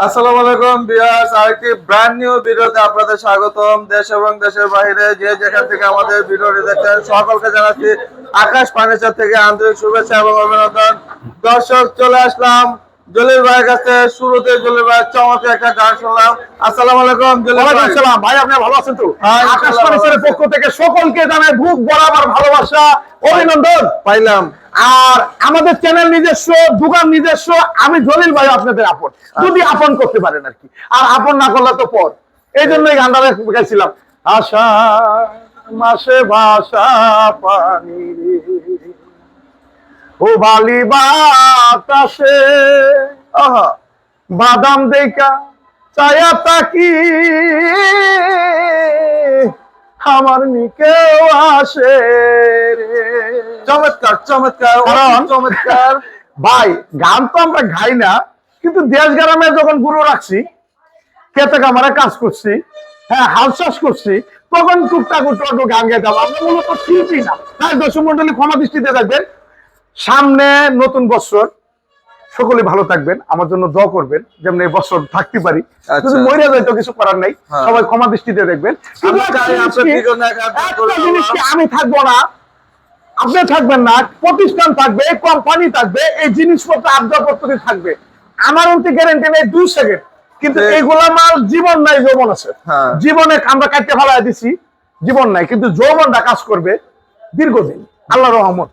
আসসালামু আলাইকুম বিয়াস আরেকটি ব্র্যান্ড নিউ ভিডিওতে আপনাদের স্বাগতম। দেশ এবং দেশের বাইরে যে যেখান থেকে আমাদের ভিডিওটি দেখছেন সকলকে জানাচ্ছি আকাশ ফার্নিচার থেকে আন্তরিক শুভেচ্ছা এবং অভিনন্দন। দর্শক চলে আসলাম জলিল ভাইয়ের কাছে। শুরুতে জলিল চমৎকার একটা গান শুনলাম। আসসালামু আলাইকুম ভাই। আসসালাম। ভাই আপনি ভালো আছেন তো? হ্যাঁ, আকাশ ফার্নিচারের পক্ষ থেকে সকলকে জানাই বুক বরাবর ভালোবাসা। অভিনন্দন। পাইলাম। আর আমাদের চ্যানেল নিজস্ব দোকান নিজস্ব আমি জলিল ভাই আপনাদের আপন। যদি আপন করতে পারেন আর কি। আর আপন না করলে তো পর। এই জন্যই গানটা গেছিলাম আশা মাসে ভাষা পানি ও বালি বাতাসে আহা বাদাম দেখা চায়া তাকি। আমার নিকেও আসে রে। চমৎকার চমৎকার চমৎকার। ভাই গান তো আমরা গাই না কিন্তু দেশ গ্রামে যখন গুরু রাখছি খেতে কামারে কাজ করছি হ্যাঁ হাল চাষ করছি তখন টুকটাক একটু গান গাইতাম আমরা মূলত শিল্পী না। তাই দর্শক মন্ডলী ক্ষমা দৃষ্টিতে থাকবেন সামনে নতুন বছর সকলে ভালো থাকবেন আমার জন্য দোয়া করবেন যেমন এই বছর থাকতে পারি। যদি মরে যায় তো কিছু করার নাই হ্যাঁ। সবাই ক্ষমা দৃষ্টিতে দেখবেন। কিন্তু আমি থাকব না আপনি থাকবেন না প্রতিষ্ঠান থাকবে কোম্পানি থাকবে এই জিনিসপত্র আবদার পদ্ধতি থাকবে। আমার অন্তে গ্যারেন্টি নেই দুই সেকেন্ড কিন্তু। এইগুলা মাল জীবন নাই যৌবন আছে। হ্যাঁ। জীবনে আমরা কাটতে ফেলাই দিছি জীবন নাই কিন্তু যৌবনটা কাজ করবে দীর্ঘদিন। আল্লাহ রহমত।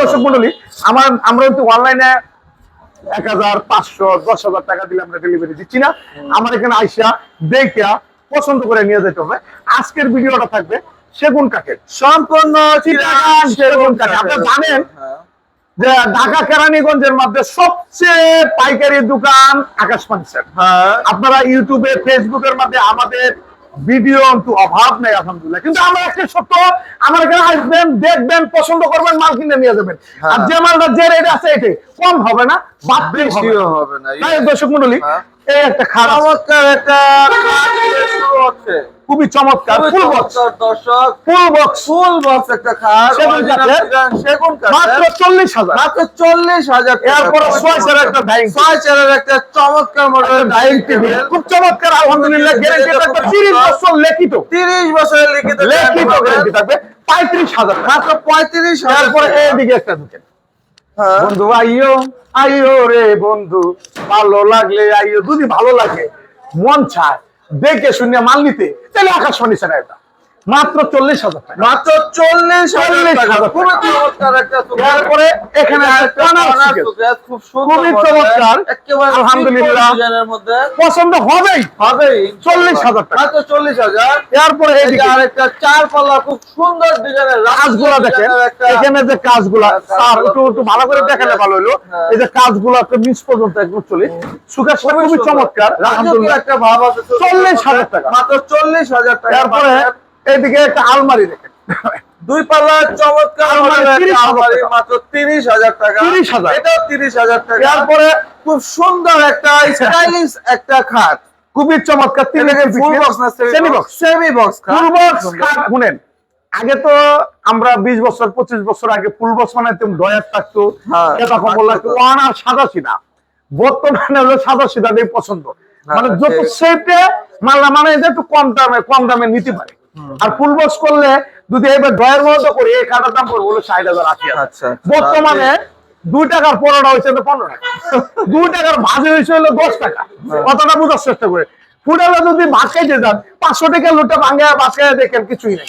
দর্শক মন্ডলী আমার আমরা কিন্তু অনলাইনে এক হাজার পাঁচশো দশ হাজার টাকা দিলে আমরা ডেলিভারি দিচ্ছি না। আমার এখানে আইসা দেখা পছন্দ করে নিয়ে যেতে হবে। আজকের ভিডিওটা থাকবে সেগুন কাঠের। সম্পূর্ণ সেগুন কাঠ আপনারা জানেন হ্যাঁ। যে ঢাকা কেরানীগঞ্জের মধ্যে সবচেয়ে পাইকারি দোকান আকাশ ফার্নিচার হ্যাঁ। আপনারা ইউটিউবে ফেসবুকের মধ্যে আমাদের ভিডিও কিন্তু অভাব নেই আলহামদুলিল্লাহ কিন্তু আমরা একটা সত্য আমার এখানে আসবেন দেখবেন পছন্দ করবেন মাল কিনে নিয়ে যাবেন হ্যাঁ। আর যে মালটা যে রেট আছে এটাই কম হবে না বাড়তি হবে না। তাই দর্শক মন্ডলী হ্যাঁ। এই একটা খারাপ একটা খুবই চমৎকার ফুল বক্স দর্শক। ফুল বক্স ফুল বক্স একটা খাট সেগুন কাঠের। সেগুন মাত্র কাঠের। চল্লিশ হাজার। মাত্র চল্লিশ হাজার এরপরে ছয় চারের একটা ডাইনিং ছয় চারের একটা চমৎকার মডেল ডাইনিং টেবিল খুব চমৎকার আলহামদুলিল্লাহ গ্যারেন্টি থাকবে তিরিশ বছর লিখিত। তিরিশ বছরের লিখিত লিখিত গ্যারেন্টি থাকবে পঁয়ত্রিশ হাজার টাকা। মাত্র পঁয়ত্রিশ হাজার তারপরে এইদিকে একটা ঢুকেন। হ্যাঁ। বন্ধু আইও আইও রে বন্ধু। ভালো লাগলে আইও যদি ভালো লাগে মন চায়। দেখে শুনে মাল নিতে তাহলে আকাশবাণী ছাড়া এটা। মাত্র চল্লিশ হাজার টাকা। মাত্র চল্লিশ চল্লিশ তারপরে এখানে খুবই চমৎকার। আলহামদুলিল্লাহ। পছন্দ হবেই। হবেই চল্লিশ হাজার টাকা। মাত্র চল্লিশ হাজার। এরপরে যে এইদিকে আরেকটা চার পাল্লা খুব সুন্দর ডিজাইনের কাজগুলা দেখেন। এখানে যে কাজগুলা স্যার একটু একটু ভালো করে দেখালে ভালো হলো হ্যাঁ। এই যে কাজগুলো একটা নিচ পর্যন্ত একদম চলে। সুখের খুবই চমৎকার আলহামদুলিল্লাহ। একটা ভাব আছে চল্লিশ হাজার টাকা। মাত্র চল্লিশ হাজার টাকা তারপরে এইদিকে একটা আলমারি দেখেন। দুই পাল্লা চমৎকার আলমারি মডেলের 30 হাজার টাকা। তিরিশ হাজার টাকা। 30,000 এটাও তিরিশ হাজার টাকা। তারপরে খুব সুন্দর একটা স্টাইলিশ একটা খাট। খুবই চমৎকার এটাকে ফুল বক্স না semi box semi box full box শুনেন আগে তো আমরা বিশ বছর পঁচিশ বছর আগে ফুল বক্স বানাইতাম ডয়ার থাকতো হ্যাঁ, কখন লাগতো ওয়ান আর সাদা সিধা বর্তমানে হলো সাদা দিয়ে পছন্দ। মানে হ্যাঁ, যত। সেটে মাল্লা মানে একটু কম দামে কম দামে নিতে পারে। আর ফুল বক্স করলে যদি এবার ডয়ের মতো করি এই খাটার দাম পড়বে হলো ষাট হাজার আশি হাজার। আচ্ছা বর্তমানে দুই টাকার পনেরোটা হয়েছে তো পনেরো টাকা। দুই টাকার ভাজি হয়েছে হলো দশ টাকা। কতটা বোঝার চেষ্টা করে। ফুটালে যদি ভাত খাইতে যান পাঁচশো টাকা লোটা ভাঙে ভাত দেখেন কিছুই নেই?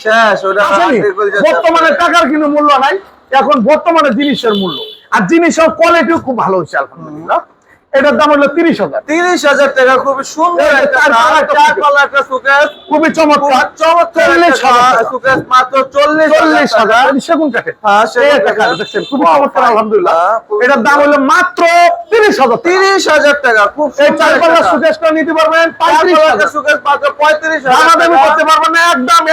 বর্তমানে টাকার কিন্তু মূল্য নাই এখন বর্তমানে জিনিসের মূল্য। আর জিনিসের কোয়ালিটিও খুব ভালো হয়েছে আলহামদুলিল্লাহ। এটার দাম হলো তিরিশ হাজার। তিরিশ হাজার টাকা খুবই সুন্দর খুবই চমৎকার। চমৎকার হাজার মাত্র চল্লিশ চল্লিশ হাজার। হাজার সেগুন হ্যাঁ। কাঠ দেখছেন, খুবই চমৎকার আলহামদুলিল্লাহ। হ্যাঁ, এটার দাম হলো মাত্র তিরিশ হাজার তিরিশ হাজার টাকা খুব এই চার পাল্লা সুকেশটা নিতে পারবেন চার পঁয়ত্রিশ পাল্লা হাজার। একটা সুকেস মাত্র পঁয়ত্রিশ দামাদামি করতে পারবেন না একদম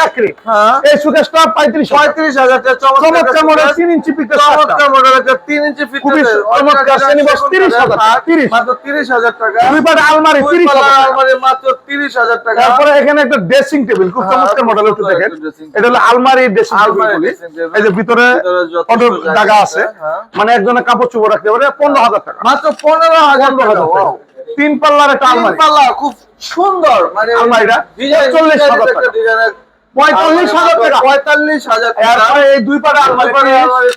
হ্যাঁ। এই সুকেশটা পঁয়ত্রিশ হাজার। পঁয়ত্রিশ হাজার টাকা চমৎকার মডেল তিন ইঞ্চি পিঠের চমৎকার মডেল তিন ইঞ্চি খুবই ফিটনেসের চমৎকার শ্রেণি বক্স, 30,000 টাকা, 30 মাত্র তিরিশ হাজার টাকা দুই পাটে আলমারি দুই তিরিশ পাল্লা হাজার টাকা। আলমারি মাত্র তিরিশ হাজার টাকা তারপরে এখানে একটা ড্রেসিং টেবিল খুব হ্যাঁ, চমৎকার মডেল একটু দেখেন এটা হলো আলমারি ড্রেসিং টেবিল আলমারি বলি dressing table। এই যে ভিতরে ভিতরে কত জায়গা জায়গা আছে, আছে হ্যাঁ। মানে একজনের কাপড় চোপড় রাখতে পারে পনেরো হাজার টাকা মাত্র পনেরো হাজার পনেরো টাকা। তিন পাল্লার একটা আলমারি পাল্লা খুব সুন্দর মানে আলমারিটা ডিজাইন 45,000 টাকা। পঁয়তাল্লিশ হাজার টাকা। পঁয়তাল্লিশ হাজার টাকা। এই দুই পাটা আলমারি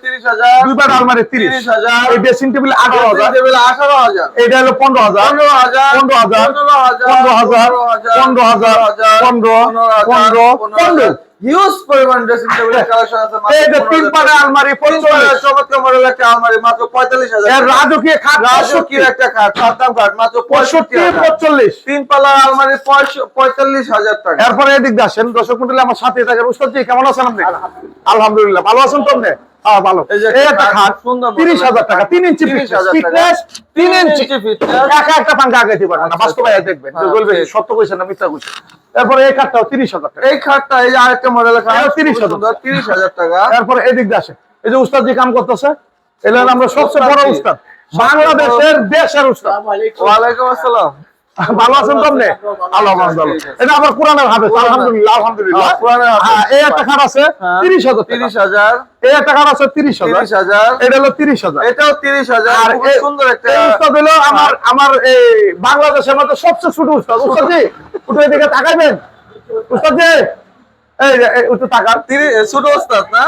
তিরিশ হাজার। দুই পাটা আলমারি তিরিশ। 30,000 এই ড্রেসিং টেবিল আঠারো হাজার। টেবিল আঠারো হাজার। এইটা হলো পনেরো হাজার। পনেরো হাজার পনেরো হাজার পনেরো হাজার পনেরো হাজার পনেরো হাজার পনেরো পনেরো পনেরো। হিউজ পরিমাণ ড্রেসিং টেবিলের কালেকশন আছে এই যে তিন 15,000 পাটা আলমারি চমৎকার মডেল একটা আলমারি মাত্র পঁয়তাল্লিশ হাজার এর রাজকীয় খাট রাজকীয় একটা খাট সাদ্দাম খাট মাত্র পঁয়ষট্টি পঁয়ষট্টি হাজার। পঁয়তাল্লিশ। তিন পাল্লার আলমারি পঁয়ষ- পঁয়তাল্লিশ হাজার টাকা। এরপরে এদিক আসেন দর্শক মন্ডলী আমার সাথে থাকেন। উস্তাদ জি কেমন আছেন আপনি? আলহামদুলিল্লাহ ভালো আছেন তো আপনি? ভালো। এই একটা খাট, সুন্দর তিরিশ হাজার টাকা ইঞ্চি 30,000 ফিটনেস তিন ইঞ্চি। একা একটা আগাইতে না বাস্তবে দেখবেন। হ্যাঁ, সত্য কইছেন না মিথ্যা কইছেন। এরপরে এই তিরিশ হাজার টাকা। এই খাটটা এই যে আরেকটা মডেলের খাট এটাও 30,000 সুন্দর, 30,000 টাকা। এরপরে এদিক দিয়ে আসে এই যে উস্তাদ যে কাম করতেছে এগুলো আমরা সবচেয়ে বড় উস্তাদ বাংলাদেশের দেশের উস্তাদ। ওয়ালাইকুম আসসালাম। ভালো আছেন তো আপনি? আল্লাহ ভালো এটা আবার কোরআনের কোরআনের- আলহামদুলিল্লাহ আলহামদুলিল্লাহ। হ্যাঁ, কোরআনের হ্যাঁ, এই একটা খাট আছে এই একটা খাট এটা হলো এটাও আর খুব সুন্দর একটা উস্তাদ হলো আমার আমার এই বাংলাদেশের মধ্যে সবচেয়ে ছোট উস্তাদ। উস্তাদ জি একটু এদিকে তাকাইবেন। উস্তাদ জি এই একটু তাকান। ছোট ওস্তাদ না?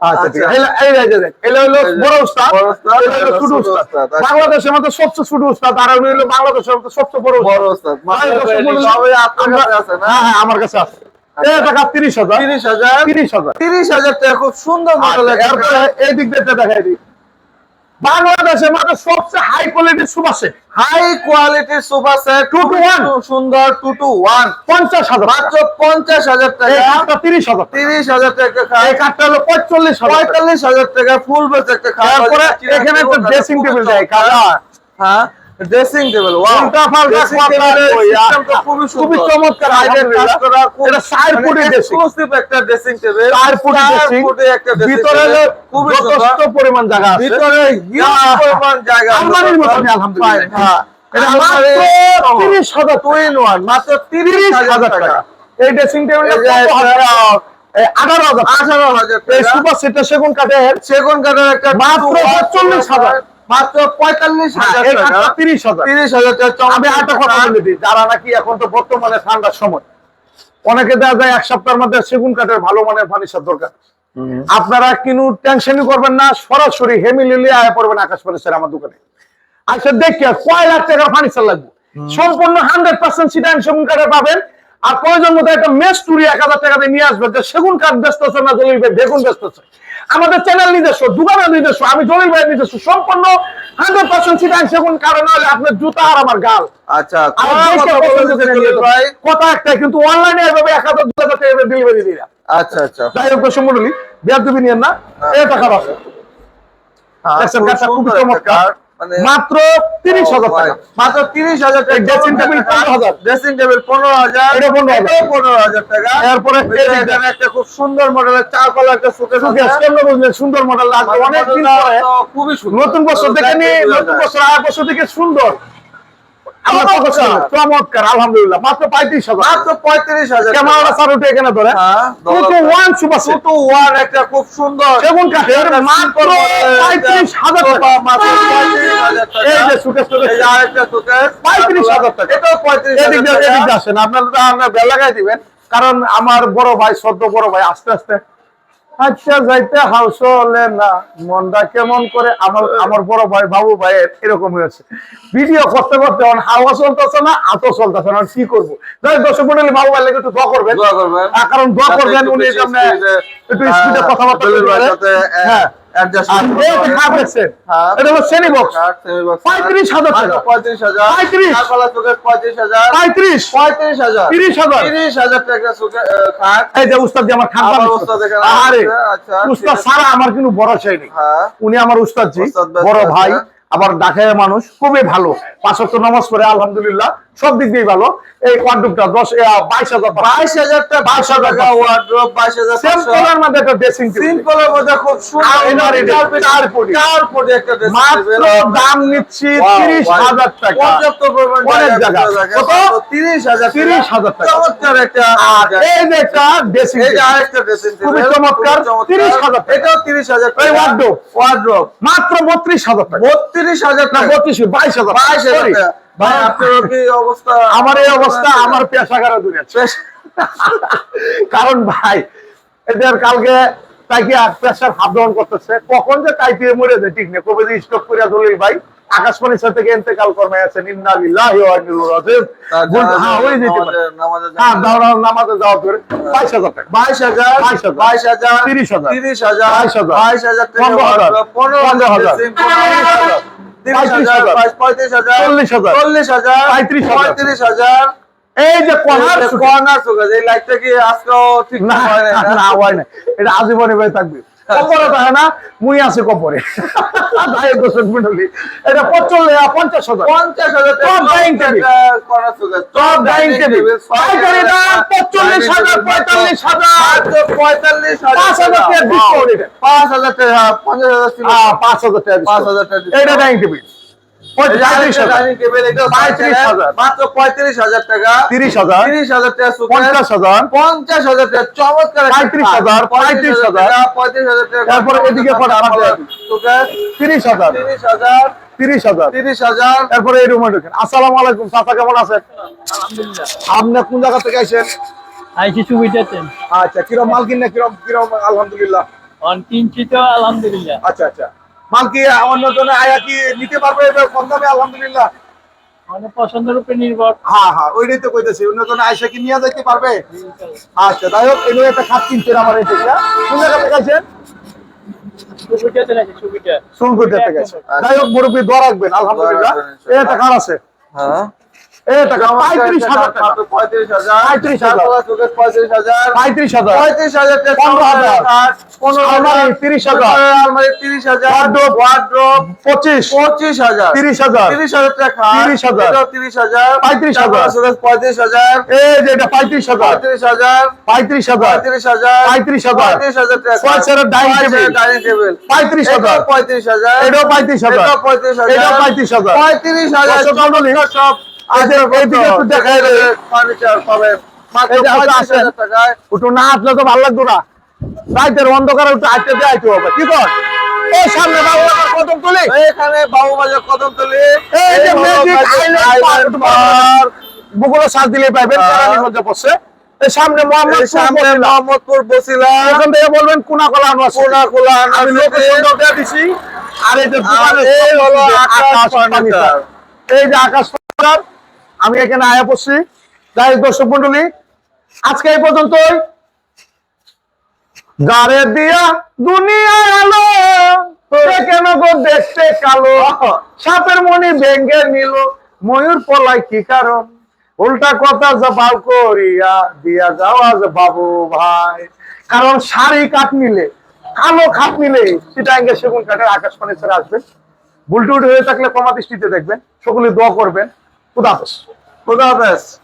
আচ্ছা ঠিক আচ্ছা। আছে এই- যে দেখ, এগুলো হলো বড় উস্তাদ উস্তাদ, ছোট উস্তাদ। উস্তাদ, আচ্ছা। বাংলাদেশের মধ্যে সবচেয়ে ছোট উস্তাদ আর উনি হলো বাংলাদেশের মধ্যে সবচেয়ে বড় বড় মণ্ডলী, সবাই আপনার কাছে আছে না? হ্যাঁ হ্যাঁ আমার কাছে আছে। তিরিশ হাজার। তিরিশ হাজার? তিরিশ হাজার। তিরিশ হাজার খুব সুন্দর মডেলের এই দিক দিয়ে দেখাই দিই। বাংলাদেশের মধ্যে সবচেয়ে হাই কোয়ালিটির সুপার সেট হাই কোয়ালিটির sofa set two two one সুন্দর টু টু ওয়ান পঞ্চাশ হাজার মাত্র পঞ্চাশ হাজার টাকা। তিরিশ হাজার তিরিশ হাজার টাকা এই কাঠটা হলো পঁয়তাল্লিশ পঁয়তাল্লিশ হাজার টাকা ফুল বেস একটা খাওয়া এখানে একটা ড্রেসিং টেবিল দেয় কালা হ্যাঁ। ড্রেসিং টেবিল ওয়াও উল্টা পাল্টা। সিস্টেমটা খুবই খুবই চমৎকার, সাইডে কাজ করা এটা চার ফুটের dressing। এক্সক্লুসিভ একটা ড্রেসিং টেবিল চার ফুটের একটা ড্রেসিং ভিতরে খুবই যথেষ্ট পরিমাণ জায়গা আছে। ভিতরে হিউজ পরিমাণ জায়গা আলমারির মতন আলহামদুলিল্লাহ। হ্যাঁ এটা মাত্র তিরিশ হাজার টু ইন ওয়ান মাত্র হাজার হাজার টাকা। এই ড্রেসিং টেবিলটা কত হাজার? আঠারো হাজার আঠারো হাজার সুপার সেগুন কাঠের সেগুন কাঠের একটা মাত্র 45,000 মাত্র পঁয়তাল্লিশ হাজার এই টাকা কাঠটা তিরিশ হাজার। তিরিশ হাজার আমি একটা কথা বলে দিই। যারা নাকি এখন তো বর্তমানে ঠান্ডার সময় অনেকে দেখা যায় এক সপ্তাহের মধ্যে সেগুন কাঠের ভালো মানের ফার্নিচার দরকার। আপনারা কিনু টেনশনই করবেন না সরাসরি হেমিলিলি আয় পড়বেন আকাশ ফার্নিচার আমার দোকানে। আচ্ছা দেখি কয় লাখ টাকার ফার্নিচার লাগবে। সম্পূর্ণ হান্ড্রেড পার্সেন্ট সিটান সেগুন কাঠের পাবেন। আর প্রয়োজন মতো একটা মেস টুরি এক হাজার টাকা দিয়ে নিয়ে আসবেন যে সেগুন কাঠ ব্যস্ত হচ্ছে না জলিল বেগুন ব্যস্ত হচ্ছে আমাদের চ্যানেল নিজস্ব দোকানের নিজস্ব আমি জলিল ভাইয়ের নিজস্ব সম্পূর্ণ হান্ড্রেড পার্সেন্ট সেগুন কারণ হলে আপনার জুতা আর আমার গাল। আচ্ছা কথা একটাই কিন্তু অনলাইনে এভাবে এক হাজার দু হাজার টাকা ডেলিভারি দিই না। আচ্ছা আচ্ছা। যাই হোক দর্শক মন্ডলী বিয়ার দুবি নিয়েন না। এটা টাকা আছে খুব একটা চমৎকার। মাত্র তিরিশ হাজার টাকা। মাত্র তিরিশ হাজার টাকা dressing table table 15,000 dressing table পনেরো হাজার। পনেরো হাজার টাকা। এরপরে একটা খুব সুন্দর মডেলের চার কলার একটা সুকেশ বুঝলেন সুন্দর মডেল লাগবে অনেক দিন খুবই সুন্দর। নতুন বছর দেখেনি নতুন বছর আয় বছর থেকে সুন্দর। চমৎকার আলহামদুলিল্লাহ। মাত্র পঁয়ত্রিশ হাজার মাত্র পঁয়ত্রিশ হাজার ক্যামেরা স্যার উঠে এখানে ধরে। হ্যাঁ, ওয়ান সুপার ওয়ান একটা খুব সুন্দর। সেগুন কাঠের মাত্র পঁয়ত্রিশ হাজার টাকা। মাত্র পঁয়ত্রিশ হাজার টাকা। এই যে সুকেশ। এই আরেকটা সুকেশ। পঁয়ত্রিশ হাজার টাকা। এটাও পঁয়ত্রিশ এদিক দিয়ে এদিক দিয়ে আসেন। আপনারা আপনার বেল লাগাই দিবেন। কারণ আমার বড় ভাই সদ্য বড় ভাই আস্তে আস্তে আচ্ছা যাইতে হাউসলে না মনটা কেমন করে? আমার আমার বড় ভাই বাবু ভাই এরকম হয়েছে। ভিডিও করতে করতে হাওয়া চলতেছে না আতো চলতেছে না কি করব? যাই দর্শক মন্ডলী বাবু ভাই একটু দোয়া করবেন। কারণ দোয়া করবেন উনি একটু স্পিডে কথাবার্তা হ্যাঁ। পারে। পঁয়ত্রিশ হাজার পঁয়ত্রিশ হাজার। পঁয়ত্রিশ। হাজার। পঁয়ত্রিশ। পঁয়ত্রিশ হাজার। তিরিশ হাজার। তিরিশ হাজার টাকা সুকে- খাট। এই যে উস্তাদ আমার উস্তাদ আরে আচ্ছা, উস্তাদ সারা আমার কিন্তু বড় চাইনি হ্যাঁ। উনি আমার উস্তাদ জি বড়। ভাই আবার ঢাকায় মানুষ খুবই ভালো। পাঁচ নামাজ পড়ে আলহামদুলিল্লাহ। সব দিক দিয়ে ভালো। এই ওয়ার্ডরোবটা দশ বাইশ হাজার বাইশ হাজার টাকা বাইশ হাজার টাকা বাইশ হাজার মধ্যে একটা ড্রেসিং সিম্পলের মধ্যে খুব সুন্দর একটা মাত্র দাম নিচ্ছি তিরিশ হাজার টাকা। পর্যাপ্ত পরিমাণ অনেক জায়গা। কত? তিরিশ হাজার তিরিশ হাজার টাকা। চমৎকার একটা এই যে একটা ড্রেসিং এই যে আরেকটা dressing খুবই চমৎকার। 30,000 টাকা। এটাও তিরিশ হাজার এই মাত্র বত্রিশ হাজার টাকা। বত্রিশ হাজার টাকা। বত্রিশ বাইশ হাজার বাইশ হাজার ভাই আপনারও কি অবস্থা? আমার এই অবস্থা আমার পেশাগারে দূরে কারণ ভাই এদের কালকে তাই কি প্রেশার হাফ ডাউন করতেছে। কখন যে তাই দিয়ে মরে যায় ঠিক নেই। কবে স্টক করে দলিল ভাই আকাশবাণীর সাথে থেকে ইন্তেকাল কর্মে ইলাইহি রাজিউন। হ্যাঁ হ্যাঁ দাওরা নামাজে যাওয়া করে 22000 টাকা। বাইশ হাজার 22,000 বাইশ হাজার 30,000 তিরিশ হাজার 22,000 বাইশ হাজার টাকা 15,000 পনেরো হাজার 15,000 তিরিশ হাজার। বাইশ পঁয়ত্রিশ হাজার। 40,000 চল্লিশ হাজার। 35,000 পঁয়ত্রিশ হাজার। এই যে কর্নার কর্নার সুগার এই লাইটটা কি আজকেও ঠিক না না না? হয় না এটা আজীবনে ভাই থাকবে। কপরে থাকে না মুই আছে কপরে ভাই দোষণ মন্ডলী এটা পঞ্চল্লিশ পঞ্চাশ হাজার। পঞ্চাশ হাজার টাকা। Top dining table. Corner top dining table পঁয়তাল্লিশ হাজার পঁয়তাল্লিশ হাজার। পঁয়তাল্লিশ পাঁচ হাজার টাকা ডিসকাউন্ট এটা। পাঁচ হাজার টাকা পঞ্চাশ হাজার পাঁচ হাজার টাকা পাঁচ হাজার টাকা এটা ডাইনিং টেবিল তারপরে এদিকে তিরিশ হাজার। তিরিশ হাজার। তিরিশ হাজার। তিরিশ হাজার। তারপরে এই রুমে ঢুকেন। আসসালামু আলাইকুম চাচা কেমন আছেন? আপনি কোন জায়গা থেকে আইছেন সুবিধাতেন আচ্ছা কিরম মাল কিনে কিরম কিরম আলহামদুলিল্লাহ? অন কিঞ্চিত আলহামদুলিল্লাহ। আচ্ছা আচ্ছা। মাল কি অন্য জনে আয়া কি নিতে পারবে এবার কম দামে আলহামদুলিল্লাহ? মানে পছন্দের উপরে নির্ভর। হ্যাঁ হ্যাঁ ওইটাই তো কইতেছি অন্য জনে আইসা কি নিয়ে যাইতে পারবে? আচ্ছা যাই হোক এগুলো একটা খাট কিনছেন আমার এই থেকে কোন জায়গা থেকে আইছেন সুবিধাতেন আছে সুবিধা। থেকে আইছেন যাই হোক মুরব্বী দোয়া রাখবেন আলহামদুলিল্লাহ। একটা খাট আছে। হ্যাঁ। পঁয়ত্রিশ হাজার টাকা পঁয়ত্রিশ হাজার 35,000 তারপরে সুগার পঁয়ত্রিশ হাজার পঁয়ত্রিশ হাজার পঁয়ত্রিশ হাজার পনেরো হাজার। পনেরো হাজার 30,000 আলমারি তিরিশ হাজার পঁচিশ পঁচিশ হাজার তিরিশ হাজার তিরিশ হাজার টাকা খাট, 30,000 এটাও তিরিশ হাজার 35,000 তারপরে পঁয়ত্রিশ হাজার এই যে এটা পঁয়ত্রিশ হাজার পঁয়ত্রিশ হাজার পঁয়ত্রিশ হাজার পঁয়ত্রিশ হাজার পঁয়ত্রিশ হাজার। পঁয়ত্রিশ হাজার টাকা ডাইনিং টেবিল পঁয়ত্রিশ হাজার পঁয়ত্রিশ হাজার এটাও পঁয়ত্রিশ হাজার পঁয়ত্রিশ হাজার পঁয়ত্রিশ হাজার পঁয়ত্রিশ হাজার সব আচ্ছা, একটু দেখাই। ফার্নিচার পাবেন না আসলে তো ভালো লাগতো না। রাইতের অন্ধকারে একটু আইতে দিয়ে আইতে হবে। কি কর? এই সামনে কদম তুলি। এখানে বাবু বাজার কদমতলি এই যে ম্যাজিক আইল্যান্ড পার্ক বুকুলো সাজ দিলে হ্যাঁ। কেরানীগঞ্জে এই সামনে মোহাম্মদ সামনে মোহাম্মদপুর বসিলা। থেকে বলবেন কোনা কলা আনোয়ার কোনা কোলা আমি লোকেশনটা দিয়ে দিছি। আর এই যে দোকানের এই হলো আকাশ। ফার্নিচার এই যে আকাশ ফার্নিচার আমি এখানে আয়া পড়ছি। যাই দর্শক মন্ডলী, আজকে এই পর্যন্তই। গারে দিয়া দুনিয়া আলো কেন গো দেখতে কালো? সাপের মনি ভেঙ্গে নিল, ময়ূর পলাই কি কারণ? উল্টা কথা জবাব করিয়া দিয়া বাবু ভাই। কারণ শাড়ি কাঠ নিলে, কালো খাট নিলে সেটা আগে সেগুন কাঠের আকাশ ফার্নিচারে আসবেন ভুলটুট হয়ে থাকলে কমা দৃষ্টিতে দেখবেন, সকলে দোয়া করবেন। Budapeste. Budapeste.